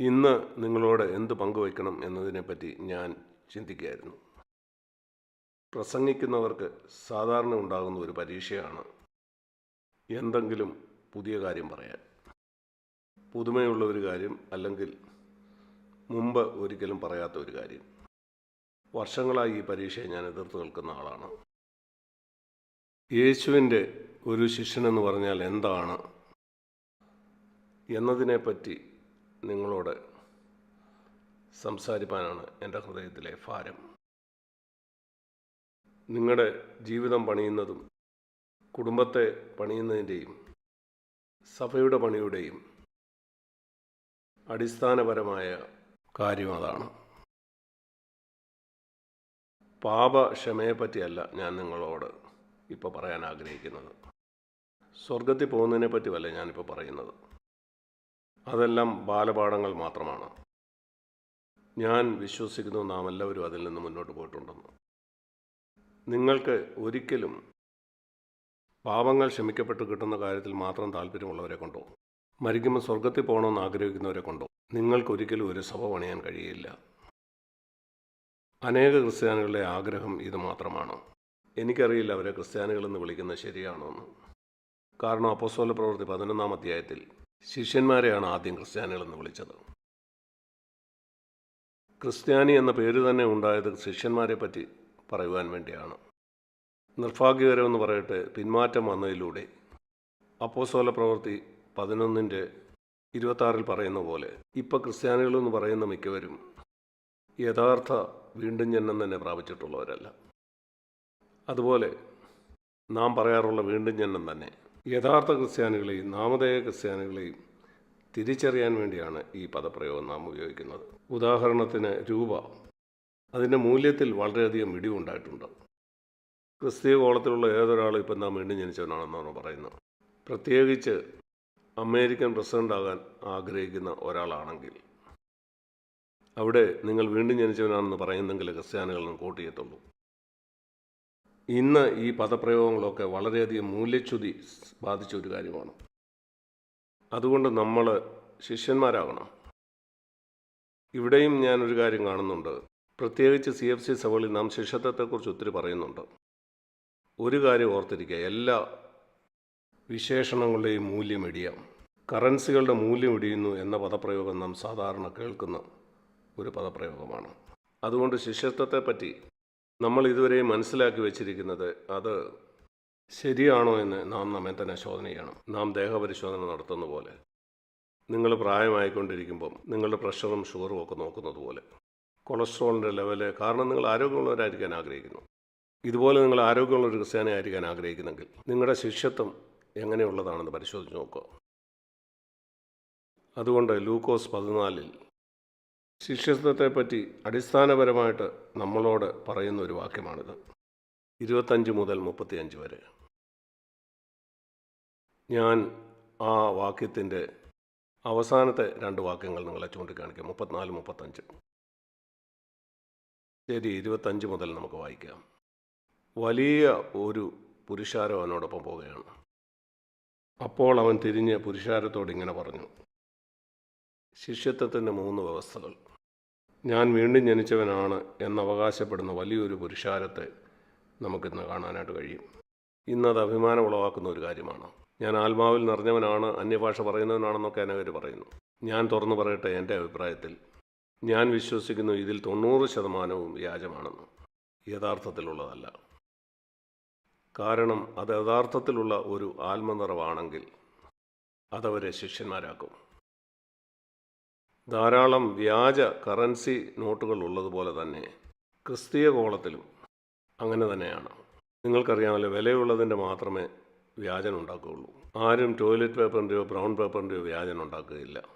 ഇന്ന് നിങ്ങളോട് എന്ത് പങ്കുവയ്ക്കണം എന്നതിനെപ്പറ്റി ഞാൻ ചിന്തിക്കുകയായിരുന്നു. പ്രസംഗിക്കുന്നവർക്ക് സാധാരണ ഉണ്ടാകുന്ന ഒരു പരീക്ഷയാണ് എന്തെങ്കിലും പുതിയ കാര്യം പറയാൻ. പുതുമയുള്ള ഒരു കാര്യം അല്ലെങ്കിൽ മുമ്പ് ഒരിക്കലും പറയാത്ത ഒരു കാര്യം. വർഷങ്ങളായി ഈ പരീക്ഷയെ ഞാൻ എതിർത്ത് നിൽക്കുന്ന ആളാണ്. യേശുവിന്റെ ഒരു ശിഷ്യനെന്ന് പറഞ്ഞാൽ എന്താണ് എന്നതിനെപ്പറ്റി നിങ്ങളോട് സംസാരിപ്പാനാണ് എന്റെ ഹൃദയത്തിലെ ഭാരം. നിങ്ങളുടെ ജീവിതം പണിയുന്നതും കുടുംബത്തെ പണിയുന്നതിന്റെയും സഭയുടെ പണിയുടെയും അടിസ്ഥാനപരമായ കാര്യം അതാണ്. പാപക്ഷമയെ പറ്റിയല്ല ഞാൻ നിങ്ങളോട് ഇപ്പോൾ പറയാൻ ആഗ്രഹിക്കുന്നത്. സ്വർഗത്തിൽ പോകുന്നതിനെ പറ്റിയല്ല ഞാനിപ്പോൾ പറയുന്നത്. അതെല്ലാം ബാലപാഠങ്ങൾ മാത്രമാണ്. ഞാൻ വിശ്വസിക്കുന്നു നാം എല്ലാവരും അതിൽ നിന്ന് മുന്നോട്ട് പോയിട്ടുണ്ടെന്ന്. നിങ്ങൾക്ക് ഒരിക്കലും പാപങ്ങൾ ക്ഷമിക്കപ്പെട്ട് കിട്ടുന്ന കാര്യത്തിൽ മാത്രം താല്പര്യമുള്ളവരെ കൊണ്ടോ? മരിക്കുമ്പോൾ സ്വർഗത്തിൽ പോകണമെന്ന് ആഗ്രഹിക്കുന്നവരെ കൊണ്ടോ? നിങ്ങൾക്കൊരിക്കലും ഒരു സഭ പണിയാൻ കഴിയില്ല. അനേക ക്രിസ്ത്യാനികളുടെ ആഗ്രഹം ഇത് മാത്രമാണ്. എനിക്കറിയില്ല അവരെ ക്രിസ്ത്യാനികളെന്ന് വിളിക്കുന്നത് ശരിയാണോ എന്ന് കാരണം അപ്പോസോല പ്രവൃത്തി പതിനൊന്നാം അധ്യായത്തിൽ ശിഷ്യന്മാരെയാണ് ആദ്യം ക്രിസ്ത്യാനികളെന്ന് വിളിച്ചത്. ക്രിസ്ത്യാനി എന്ന പേര് തന്നെ ഉണ്ടായത് ശിഷ്യന്മാരെ പറ്റി പറയുവാൻ വേണ്ടിയാണ്. നിർഭാഗ്യകരമെന്ന് പറയട്ടെ പിന്മാറ്റം വന്നതിലൂടെ. അപ്പോസോല പ്രവൃത്തി പതിനൊന്നിന്റെ ഇരുപത്താറിൽ പറയുന്ന പോലെ ഇപ്പം ക്രിസ്ത്യാനികളെന്ന് പറയുന്ന മിക്കവരും യഥാർത്ഥ വീണ്ടും ജന്മം തന്നെ പ്രാപിച്ചിട്ടുള്ളവരല്ല. അതുപോലെ നാം പറയാറുള്ള വീണ്ടും ജന്മം തന്നെ. യഥാർത്ഥ ക്രിസ്ത്യാനികളെയും നാമധേയ ക്രിസ്ത്യാനികളെയും തിരിച്ചറിയാൻ വേണ്ടിയാണ് ഈ പദപ്രയോഗം നാം ഉപയോഗിക്കുന്നത്. ഉദാഹരണത്തിന് രൂപ. അതിന്റെ മൂല്യത്തിൽ വളരെയധികം ഇടിവുണ്ടായിട്ടുണ്ട് ക്രിസ്തീയ കോളത്തിലുള്ള ഏതൊരാളും ഇപ്പം നാം എണ്ണി ജനിച്ചവനാണെന്നാണ് പറയുന്നത്. പ്രത്യേകിച്ച് അമേരിക്കൻ പ്രസിഡന്റ് ആകാൻ ആഗ്രഹിക്കുന്ന ഒരാളാണെങ്കിൽ അവിടെ നിങ്ങൾ വീണ്ടും ജനിച്ചവനാണെന്ന് പറയുന്നെങ്കിൽ ക്രിസ്ത്യാനികളും കോട്ട് ചെയ്യത്തുള്ളൂ. ഇന്ന് ഈ പദപ്രയോഗങ്ങളൊക്കെ വളരെയധികം മൂല്യച്യുതി ബാധിച്ച ഒരു കാര്യമാണ്. അതുകൊണ്ട് നമ്മൾ ശിഷ്യന്മാരാകണം. ഇവിടെയും ഞാനൊരു കാര്യം കാണുന്നുണ്ട്. പ്രത്യേകിച്ച് സി എഫ് സി സഭകളിൽ നാം ശിഷ്യത്വത്തെക്കുറിച്ച് ഒത്തിരി പറയുന്നുണ്ട്. ഒരു കാര്യം ഓർത്തിരിക്കുക. എല്ലാ വിശേഷണങ്ങളുടെയും മൂല്യം ഇടിയാം. കറൻസികളുടെ മൂല്യം ഇടിയുന്നു എന്ന പദപ്രയോഗം നാം സാധാരണ കേൾക്കുന്ന ഒരു പദപ്രയോഗമാണ്. അതുകൊണ്ട് ശിഷ്യത്വത്തെപ്പറ്റി നമ്മൾ ഇതുവരെ മനസ്സിലാക്കി വെച്ചിരിക്കുന്നത് അത് ശരിയാണോ എന്ന് നാം നമ്മെ തന്നെ ശോധന ചെയ്യണം. നാം ദേഹപരിശോധന നടത്തുന്ന പോലെ. നിങ്ങൾ പ്രായമായിക്കൊണ്ടിരിക്കുമ്പം നിങ്ങളുടെ പ്രഷറും ഷുഗറും ഒക്കെ നോക്കുന്നത് പോലെ. കൊളസ്ട്രോളിന്റെ ലെവൽ കാരണം നിങ്ങൾ ആരോഗ്യമുള്ളവരായിരിക്കാൻ ആഗ്രഹിക്കുന്നു. ഇതുപോലെ നിങ്ങൾ ആരോഗ്യമുള്ള ഒരു ക്രിസ്ത്യാനി ആയിരിക്കാൻ ആഗ്രഹിക്കുന്നെങ്കിൽ നിങ്ങളുടെ ശിഷ്യത്വം എങ്ങനെയുള്ളതാണെന്ന് പരിശോധിച്ച് നോക്കുക. അതുകൊണ്ട് ലൂക്കോസ് പതിനാലിൽ ശിഷ്യത്വത്തെപ്പറ്റി അടിസ്ഥാനപരമായിട്ട് നമ്മളോട് പറയുന്ന ഒരു വാക്യമാണിത്. ഇരുപത്തഞ്ച് മുതൽ മുപ്പത്തിയഞ്ച് വരെ. ഞാൻ ആ വാക്യത്തിന്റെ അവസാനത്തെ രണ്ട് വാക്യങ്ങൾ നിങ്ങളെ ചൂണ്ടിക്കാണിക്കാം. മുപ്പത്തിനാല് മുപ്പത്തഞ്ച്. ശരി ഇരുപത്തഞ്ച് മുതൽ നമുക്ക് വായിക്കാം. വലിയ ഒരു പുരുഷാരം അവനോടൊപ്പം പോവുകയാണ്. അപ്പോൾ അവൻ തിരിഞ്ഞ് പുരുഷാരത്തോട് ഇങ്ങനെ പറഞ്ഞു. ശിഷ്യത്വത്തിന്റെ മൂന്ന് വ്യവസ്ഥകൾ. ഞാൻ വീണ്ടും ജനിച്ചവനാണ് എന്നവകാശപ്പെടുന്ന വലിയൊരു പുരുഷാരത്തെ നമുക്കിന്ന് കാണാനായിട്ട് കഴിയും. ഇന്നത് അഭിമാനം ഉളവാക്കുന്ന ഒരു കാര്യമാണ്. ഞാൻ ആത്മാവിൽ നിറഞ്ഞവനാണ് അന്യഭാഷ പറയുന്നവനാണെന്നൊക്കെ അനവർ പറയുന്നു. ഞാൻ തുറന്നു പറയട്ടെ എന്റെ അഭിപ്രായത്തിൽ. ഞാൻ വിശ്വസിക്കുന്നു ഇതിൽ തൊണ്ണൂറ് ശതമാനവും വ്യാജമാണെന്ന്. യഥാർത്ഥത്തിലുള്ളതല്ല. കാരണം അത് യഥാർത്ഥത്തിലുള്ള ഒരു ആത്മനിറവാണെങ്കിൽ അതവരെ ശിഷ്യന്മാരാക്കും. ധാരാളം വ്യാജ കറൻസി നോട്ടുകൾ ഉള്ളതുപോലെ തന്നെ ക്രിസ്തീയ കോളത്തിലും അങ്ങനെ തന്നെയാണ്. നിങ്ങൾക്കറിയാമല്ലോ വിലയുള്ളതിന്റെ മാത്രമേ വ്യാജനം ഉണ്ടാക്കുകയുള്ളൂ. ആരും ടോയ്ലറ്റ് പേപ്പറിന്റെയോ ബ്രൗൺ പേപ്പറിന്റെയോ വ്യാജനം ഉണ്ടാക്കുകയില്ല.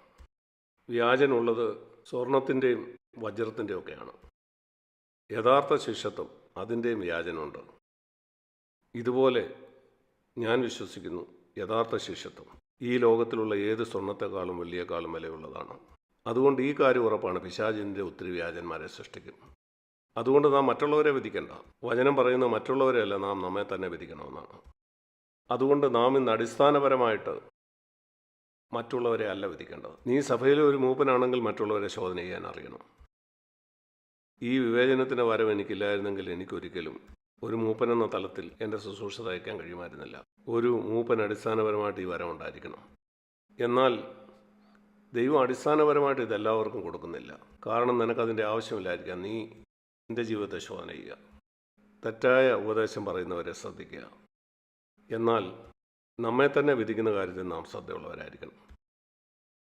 വ്യാജനുള്ളത് സ്വർണത്തിന്റെയും വജ്രത്തിന്റെയും ഒക്കെയാണ്. യഥാർത്ഥ ശിഷ്യത്വം അതിന്റെയും വ്യാജനമുണ്ട് ഇതുപോലെ ഞാൻ വിശ്വസിക്കുന്നു യഥാർത്ഥ ശിഷ്യത്വം ഈ ലോകത്തിലുള്ള ഏത് സ്വർണത്തെക്കാളും വലിയേക്കാളും വിലയുള്ളതാണ്. അതുകൊണ്ട് ഈ കാര്യം ഉറപ്പാണ് പിശാചിന്റെ ഒത്തിരി വ്യാജന്മാരെ സൃഷ്ടിക്കും. അതുകൊണ്ട് നാം മറ്റുള്ളവരെ വിധിക്കേണ്ട. വചനം പറയുന്ന മറ്റുള്ളവരെയല്ല നാം നമ്മെ തന്നെ വിധിക്കണമെന്നാണ്. അതുകൊണ്ട് നാം ഇന്ന് അടിസ്ഥാനപരമായിട്ട് മറ്റുള്ളവരെ അല്ല വിധിക്കേണ്ടത്. നീ സഭയിലെ ഒരു മൂപ്പനാണെങ്കിൽ മറ്റുള്ളവരെ ശോധന ചെയ്യാൻ അറിയണം. ഈ വിവേചനത്തിന്റെ വരവ് എനിക്കില്ലായിരുന്നെങ്കിൽ എനിക്കൊരിക്കലും ഒരു മൂപ്പൻ എന്ന തലത്തിൽ എന്റെ ശുശ്രൂഷ തയ്ക്കാൻ കഴിയുമായിരുന്നില്ല. ഒരു മൂപ്പൻ അടിസ്ഥാനപരമായിട്ട് ഈ വരം ഉണ്ടായിരിക്കണം എന്നാൽ ദൈവം അടിസ്ഥാനപരമായിട്ട് ഇതെല്ലാവർക്കും കൊടുക്കുന്നില്ല. കാരണം നിനക്കതിന്റെ ആവശ്യമില്ലായിരിക്കാം. നീ നിന്റെ ജീവിതത്തെ ശോധന ചെയ്യുക. തെറ്റായ ഉപദേശം പറയുന്നവരെ ശ്രദ്ധിക്കുക. എന്നാൽ നമ്മെ തന്നെ വിധിക്കുന്ന കാര്യത്തിൽ നാം ശ്രദ്ധയുള്ളവരായിരിക്കണം.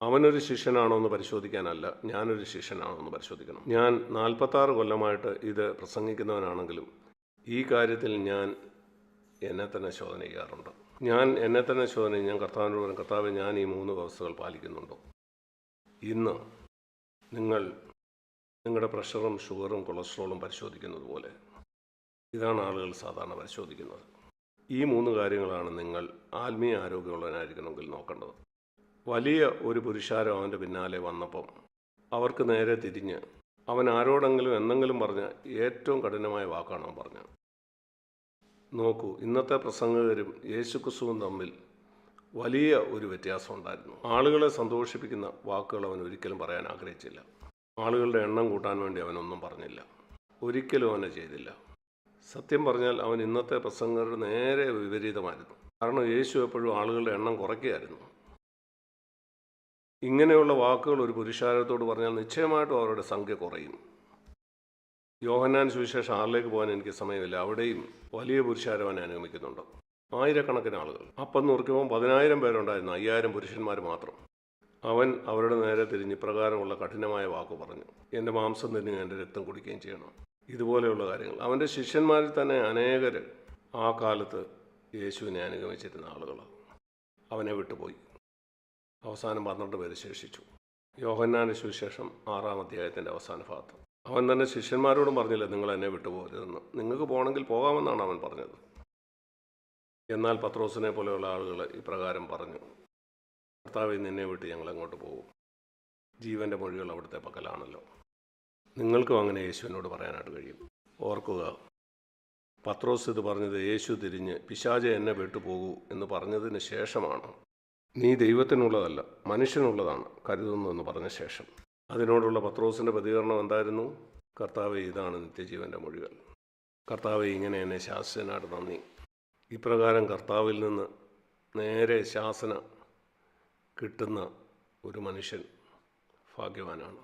അവനൊരു ശിഷ്യനാണോ എന്ന് പരിശോധിക്കാനല്ല ഞാനൊരു ശിഷ്യനാണോ എന്ന് പരിശോധിക്കണം. ഞാൻ നാൽപ്പത്താറ് കൊല്ലമായിട്ട് ഇത് പ്രസംഗിക്കുന്നവനാണെങ്കിലും ഈ കാര്യത്തിൽ ഞാൻ എന്നെ തന്നെ ശോധന ചെയ്യാറുണ്ട്. ഞാൻ എന്നെ തന്നെ ശോധന. ഞാൻ കർത്താവിനോട് കർത്താവ് ഞാൻ ഈ മൂന്ന് വ്യവസ്ഥകൾ പാലിക്കുന്നുണ്ടോ? ഇന്ന് നിങ്ങൾ നിങ്ങളുടെ പ്രഷറും ഷുഗറും കൊളസ്ട്രോളും പരിശോധിക്കുന്നത് പോലെ ഇതാണ് ആളുകൾ സാധാരണ പരിശോധിക്കുന്നത്. ഈ മൂന്ന് കാര്യങ്ങളാണ് നിങ്ങൾ ആത്മീയ ആരോഗ്യമുള്ളവനായിരിക്കണമെങ്കിൽ നോക്കേണ്ടത്. വലിയ ഒരു പുരുഷാരം അവന്റെ പിന്നാലെ വന്നപ്പം അവർക്ക് നേരെ തിരിഞ്ഞ് അവൻ ആരോടെങ്കിലും എന്തെങ്കിലും പറഞ്ഞ ഏറ്റവും കഠിനമായ വാക്കാണ് അവൻ പറഞ്ഞത്. നോക്കൂ ഇന്നത്തെ പ്രസംഗകരും യേശുക്രിസ്തുവും തമ്മിൽ വലിയ ഒരു വ്യത്യാസം ഉണ്ടായിരുന്നു. ആളുകളെ സന്തോഷിപ്പിക്കുന്ന വാക്കുകൾ അവൻ ഒരിക്കലും പറയാൻ ആഗ്രഹിച്ചില്ല. ആളുകളുടെ എണ്ണം കൂട്ടാൻ വേണ്ടി അവനൊന്നും പറഞ്ഞില്ല. ഒരിക്കലും അവനെ ചെയ്തില്ല. സത്യം പറഞ്ഞാൽ അവൻ ഇന്നത്തെ പ്രസംഗരുടെ നേരെ വിപരീതമായിരുന്നു. കാരണം യേശു എപ്പോഴും ആളുകളുടെ എണ്ണം കുറയ്ക്കുകയായിരുന്നു. ഇങ്ങനെയുള്ള വാക്കുകൾ ഒരു പുരുഷാരത്തോട് പറഞ്ഞാൽ നിശ്ചയമായിട്ടും അവരുടെ സംഖ്യ കുറയും. യോഹന്നാൻ സുവിശേഷം ആറിലേക്ക് പോകാൻ എനിക്ക് സമയമില്ല. അവിടെയും വലിയ പുരുഷാരം അവനെ അനുഗമിക്കുന്നുണ്ട്. ആയിരക്കണക്കിന് ആളുകൾ. അപ്പം നുറുക്കുമ്പോൾ പതിനായിരം പേരുണ്ടായിരുന്നു അയ്യായിരം പുരുഷന്മാർ മാത്രം. അവൻ അവരുടെ നേരെ തിരിഞ്ഞ് പ്രകാരമുള്ള കഠിനമായ വാക്ക് പറഞ്ഞു. എന്റെ മാംസം തിന്നുകയും എന്റെ രക്തം കുടിക്കുകയും ചെയ്യണം. ഇതുപോലെയുള്ള കാര്യങ്ങൾ. അവന്റെ ശിഷ്യന്മാരിൽ തന്നെ അനേകർ ആ കാലത്ത് യേശുവിനെ അനുഗമിച്ചിരുന്ന ആളുകൾ അവനെ വിട്ടുപോയി. അവസാനം പന്ത്രണ്ട് പേര് ശേഷിച്ചു. യോഹന്നാന്റെ സുവിശേഷം ആറാം അധ്യായത്തിന്റെ അവസാന ഭാഗത്ത്. അവൻ തന്നെ ശിഷ്യന്മാരോടും പറഞ്ഞില്ല നിങ്ങൾ എന്നെ വിട്ടുപോകരുതെന്ന്. നിങ്ങൾക്ക് പോകണമെങ്കിൽ പോകാമെന്നാണ് അവൻ പറഞ്ഞത്. എന്നാൽ പത്രോസിനെ പോലെയുള്ള ആളുകൾ ഇപ്രകാരം പറഞ്ഞു കർത്താവ് നിന്നെ വിട്ട് ഞങ്ങൾ അങ്ങോട്ട് പോകും? ജീവന്റെ മൊഴികൾ അവിടുത്തെ പക്കലാണല്ലോ. നിങ്ങൾക്കും അങ്ങനെ യേശുവിനോട് പറയാനായിട്ട് കഴിയും. ഓർക്കുക പത്രോസ് ഇത് പറഞ്ഞത് യേശു തിരിഞ്ഞ് പിശാജ എന്നെ വിട്ടുപോകൂ എന്ന് പറഞ്ഞതിന് ശേഷമാണ്. നീ ദൈവത്തിനുള്ളതല്ല മനുഷ്യനുള്ളതാണ് കരുതുന്നു എന്ന് പറഞ്ഞ ശേഷം. അതിനോടുള്ള പത്രോസിന്റെ പ്രതികരണം എന്തായിരുന്നു? കർത്താവ് ഇതാണ് നിത്യജീവന്റെ മൊഴികൾ. കർത്താവ് ഇങ്ങനെ എന്നെ ശാസ്ത്രനായിട്ട് നന്ദി. ഇപ്രകാരം കർത്താവിൽ നിന്ന് നേരെ ശാസന കിട്ടുന്ന ഒരു മനുഷ്യൻ ഭാഗ്യവാനാണ്.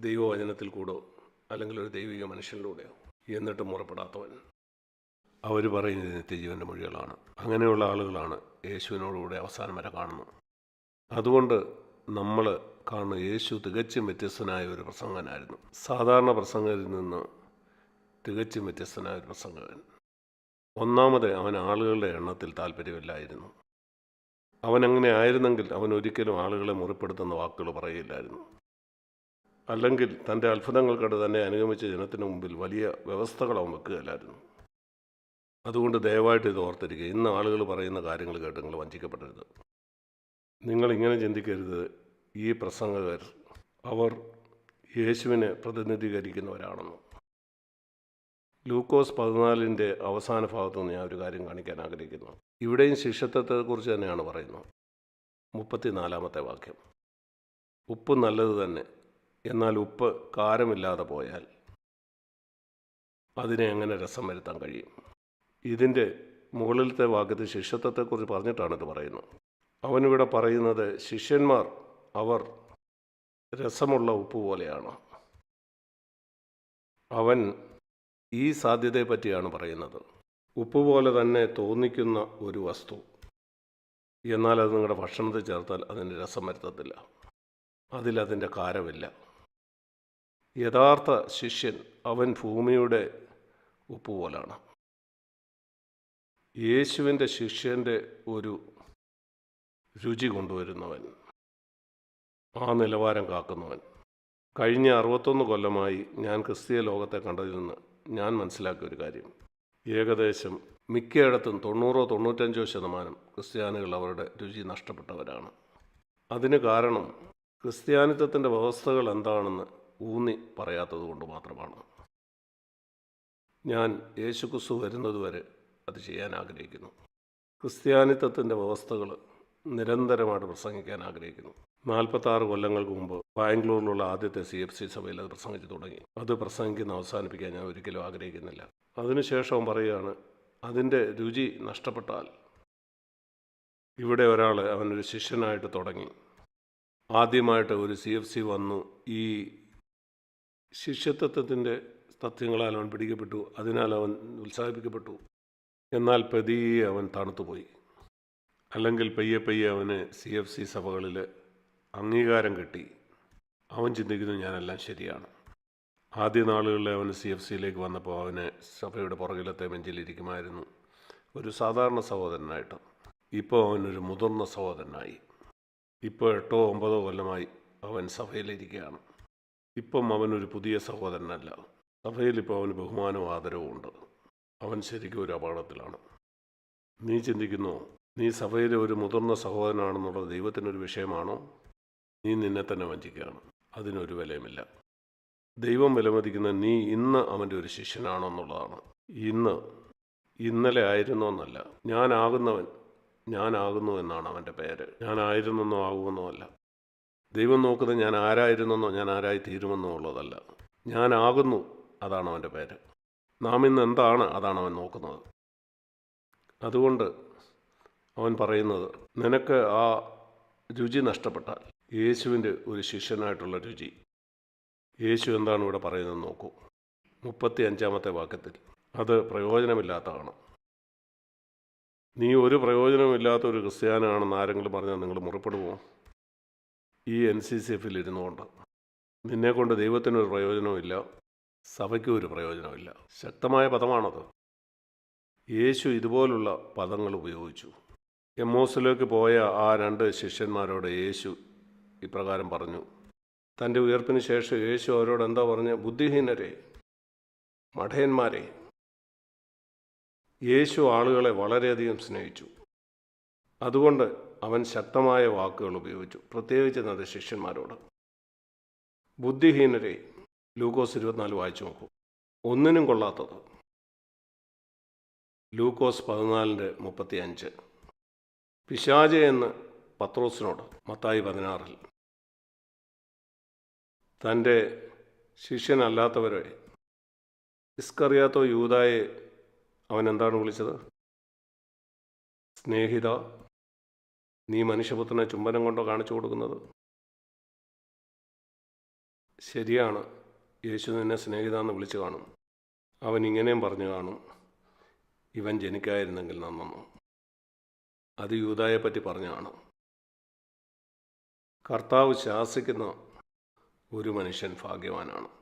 ദൈവവചനത്തിൽ കൂടോ അല്ലെങ്കിൽ ഒരു ദൈവിക മനുഷ്യനിലൂടെയോ എന്നിട്ട് മുറപ്പെടാത്തവൻ. അവർ പറയുന്നത് നിത്യജീവന്റെ മൊഴികളാണ്. അങ്ങനെയുള്ള ആളുകളാണ് യേശുവിനോടുകൂടെ അവസാനം വരെ കാണുന്നത്. അതുകൊണ്ട് നമ്മൾ കാണുന്ന യേശു തികച്ചും വ്യത്യസ്തനായ ഒരു പ്രസംഗനായിരുന്നു. സാധാരണ പ്രസംഗത്തിൽ നിന്ന് തികച്ചും വ്യത്യസ്തനായ ഒരു പ്രസംഗകൻ. ഒന്നാമത് അവൻ ആളുകളുടെ എണ്ണത്തിൽ താല്പര്യമില്ലായിരുന്നു അവൻ അങ്ങനെ ആയിരുന്നെങ്കിൽ അവൻ ഒരിക്കലും ആളുകളെ മുറിപ്പെടുത്തുന്ന വാക്കുകൾ പറയില്ലായിരുന്നു. അല്ലെങ്കിൽ തന്റെ അത്ഭുതങ്ങൾ കണ്ട് തന്നെ അനുഗമിച്ച ജനത്തിന് മുമ്പിൽ വലിയ വ്യവസ്ഥകൾ അവൻ വെക്കുകയില്ലായിരുന്നു. അതുകൊണ്ട് ദയവായിട്ട് ഇത് ഓർത്തിരിക്കുക. ഇന്ന് ആളുകൾ പറയുന്ന കാര്യങ്ങൾ കേട്ട് നിങ്ങൾ വഞ്ചിക്കപ്പെടരുത്. നിങ്ങൾ ഇങ്ങനെ ചിന്തിക്കരുത്. ഈ പ്രസംഗകർ അവർ യേശുവിനെ പ്രതിനിധീകരിക്കുന്നവരാണെന്ന് ലൂക്കോസ് പതിനാലിന്റെ അവസാന ഭാഗത്തു നിന്ന് ഞാൻ ഒരു കാര്യം കാണിക്കാൻ ആഗ്രഹിക്കുന്നു. ഇവിടെയും ശിഷ്യത്വത്തെക്കുറിച്ച് തന്നെയാണ് പറയുന്നത്. മുപ്പത്തിനാലാമത്തെ വാക്യം. ഉപ്പ് നല്ലത് തന്നെ. എന്നാൽ ഉപ്പ് കാരമില്ലാതെ പോയാൽ അതിനെ എങ്ങനെ രസം വരുത്താൻ കഴിയും? ഇതിന്റെ മുകളിലത്തെ വാക്യത്തിൽ ശിഷ്യത്വത്തെക്കുറിച്ച് പറഞ്ഞിട്ടാണ് ഇത് പറയുന്നത്. അവനിവിടെ പറയുന്നത് ശിഷ്യന്മാർ അവർ രസമുള്ള ഉപ്പ് പോലെയാണ്. അവൻ ഈ സാധ്യതയെ പറ്റിയാണ് പറയുന്നത്. ഉപ്പ് പോലെ തന്നെ തോന്നിക്കുന്ന ഒരു വസ്തു. എന്നാൽ അത് നിങ്ങളുടെ ഭക്ഷണത്തിൽ ചേർത്താൽ അതിന് രസം വരുത്തത്തില്ല. അതിലതിന്റെ കാരമില്ല യഥാർത്ഥ ശിഷ്യൻ അവൻ ഭൂമിയുടെ ഉപ്പ് പോലാണ് യേശുവിന്റെ ശിഷ്യന്റെ ഒരു രുചി കൊണ്ടുവരുന്നവൻ. ആ നിലവാരം കാക്കുന്നവൻ. കഴിഞ്ഞ അറുപത്തൊന്ന് കൊല്ലമായി ഞാൻ ക്രിസ്തീയ ലോകത്തെ കണ്ടതിൽ നിന്ന് ഞാൻ മനസ്സിലാക്കിയ ഒരു കാര്യം. ഏകദേശം മിക്കയിടത്തും തൊണ്ണൂറോ തൊണ്ണൂറ്റഞ്ചോ ശതമാനം ക്രിസ്ത്യാനികൾ അവരുടെ രുചി നഷ്ടപ്പെട്ടവരാണ്. അതിന് കാരണം ക്രിസ്ത്യാനിത്വത്തിന്റെ വ്യവസ്ഥകൾ എന്താണെന്ന് ഊന്നി പറയാത്തത് കൊണ്ട് മാത്രമാണ്. ഞാൻ യേശുക്രിസ്തു വരുന്നതുവരെ അത് ചെയ്യാൻ ആഗ്രഹിക്കുന്നു. ക്രിസ്ത്യാനിത്വത്തിന്റെ വ്യവസ്ഥകൾ നിരന്തരമായിട്ട് പ്രസംഗിക്കാൻ ആഗ്രഹിക്കുന്നു. നാൽപ്പത്താറ് കൊല്ലങ്ങൾക്ക് മുമ്പ് ബാംഗ്ലൂരിലുള്ള ആദ്യത്തെ സി എഫ് സി സഭയിൽ അത് പ്രസംഗിച്ചു തുടങ്ങി. അത് പ്രസംഗിക്കുന്ന അവസാനിപ്പിക്കാൻ ഞാൻ ഒരിക്കലും ആഗ്രഹിക്കുന്നില്ല. അതിനുശേഷം പറയുകയാണ് അതിന്റെ രുചി നഷ്ടപ്പെട്ടാൽ. ഇവിടെ ഒരാൾ അവനൊരു ശിഷ്യനായിട്ട് തുടങ്ങി. ആദ്യമായിട്ട് ഒരു സി എഫ് സി വന്നു. ഈ ശിഷ്യത്വത്തിന്റെ തത്വങ്ങളാൽ അവൻ പിടിക്കപ്പെട്ടു. അതിനാൽ അവൻ ഉത്സാഹിപ്പിക്കപ്പെട്ടു. എന്നാൽ പതിയെ അവൻ തണുത്തുപോയി. അല്ലെങ്കിൽ പയ്യെ പയ്യെ അവന് സി എഫ് സി സഭകളിൽ അംഗീകാരം കിട്ടി. അവൻ ചിന്തിക്കുന്നു ഞാനെല്ലാം ശരിയാണ്. ആദ്യ നാളുകളിൽ അവൻ സി എഫ് സിയിലേക്ക് വന്നപ്പോൾ അവന് സഭയുടെ പുറകിലത്തെ ബെഞ്ചിലിരിക്കുമായിരുന്നു ഒരു സാധാരണ സഹോദരനായിട്ട്. ഇപ്പോൾ അവനൊരു മുതിർന്ന സഹോദരനായി. ഇപ്പോൾ എട്ടോ ഒമ്പതോ കൊല്ലമായി അവൻ സഭയിലിരിക്കുകയാണ്. ഇപ്പം അവനൊരു പുതിയ സഹോദരനല്ല. സഭയിൽ ഇപ്പോൾ അവന് ബഹുമാനവും ആദരവും ഉണ്ട്. അവൻ ശരിക്കും ഒരു അപകടത്തിലാണ്. നീ ചിന്തിക്കുന്നു നീ സഭയിലെ ഒരു മുതിർന്ന സഹോദരനാണെന്നുള്ളത് ദൈവത്തിനൊരു വിഷയമാണോ? നീ നിന്നെ തന്നെ വഞ്ചിക്കുകയാണ്. അതിനൊരു വിലയുമില്ല. ദൈവം വിലമതിക്കുന്ന നീ ഇന്ന് അവന്റെ ഒരു ശിഷ്യനാണോ എന്നുള്ളതാണ്. ഇന്ന്. ഇന്നലെ ആയിരുന്നോ എന്നല്ല. ഞാനാകുന്നവൻ. ഞാനാകുന്നു എന്നാണ് അവന്റെ പേര്. ഞാനായിരുന്നെന്നോ ആകുമെന്നോ അല്ല. ദൈവം നോക്കുന്നത് ഞാൻ ആരായിരുന്നെന്നോ ഞാൻ ആരായി തീരുമെന്നോ ഉള്ളതല്ല. ഞാനാകുന്നു അതാണ് അവന്റെ പേര്. നാം ഇന്ന് എന്താണ് അതാണ് അവൻ നോക്കുന്നത്. അതുകൊണ്ട് അവൻ പറയുന്നത് നിനക്ക് ആ രുചി നഷ്ടപ്പെട്ടാൽ യേശുവിന്റെ ഒരു ശിഷ്യനായിട്ടുള്ള രുചി. യേശു എന്താണ് ഇവിടെ പറയുന്നത് നോക്കൂ. മുപ്പത്തി അഞ്ചാമത്തെ വാക്യത്തിൽ അത് പ്രയോജനമില്ലാത്തതാണ്. നീ ഒരു പ്രയോജനമില്ലാത്ത ഒരു ക്രിസ്ത്യാനാണെന്ന് ആരെങ്കിലും പറഞ്ഞാൽ നിങ്ങൾ മുറിപ്പെടുമോ ഈ എൻ സി സി എഫിൽ ഇരുന്നുകൊണ്ട്. നിന്നെക്കൊണ്ട് ദൈവത്തിനൊരു പ്രയോജനമില്ല സഭയ്ക്കും ഒരു പ്രയോജനമില്ല ശക്തമായ പദമാണത്. യേശു ഇതുപോലുള്ള പദങ്ങൾ ഉപയോഗിച്ചു. എമോസിലേക്ക് പോയ ആ രണ്ട് ശിഷ്യന്മാരോട് യേശു ഇപ്രകാരം പറഞ്ഞു. തന്റെ ഉയർപ്പിന് ശേഷം യേശു അവരോട് എന്താ പറഞ്ഞ? ബുദ്ധിഹീനരെ മഠയന്മാരെ യേശു ആളുകളെ വളരെയധികം സ്നേഹിച്ചു. അതുകൊണ്ട് അവൻ ശക്തമായ വാക്കുകൾ ഉപയോഗിച്ചു. പ്രത്യേകിച്ച് തന്റെ ശിഷ്യന്മാരോട്. ബുദ്ധിഹീനരെ ലൂക്കോസ് ഇരുപത്തിനാല് വായിച്ചു നോക്കൂ. ഒന്നിനും കൊള്ളാത്തത്. ലൂക്കോസ് പതിനാലിന്റെ മുപ്പത്തി അഞ്ച് പിശാജ എന്ന് പത്രോസിനോട് മത്തായി പതിനാറിൽ. തന്റെ ശിഷ്യനല്ലാത്തവരെ ഇസ്കറിയാത്തോ യൂതായെ അവൻ എന്താണ് വിളിച്ചത്? സ്നേഹിത നീ മനുഷ്യപുത്രനെ ചുംബനം കൊണ്ടോ കാണിച്ചു കൊടുക്കുന്നത്? ശരിയാണ് യേശു നിന്നെ സ്നേഹിത എന്ന് വിളിച്ചു കാണും. അവൻ ഇങ്ങനെയും പറഞ്ഞു കാണും ഇവൻ ജനിക്കായിരുന്നെങ്കിൽ നന്നു അത് യൂതായെ പറ്റി പറഞ്ഞു കാണും. കർത്താവ് ശാസിക്കുന്ന ഒരു മനുഷ്യൻ ഭാഗ്യവാനാണ്.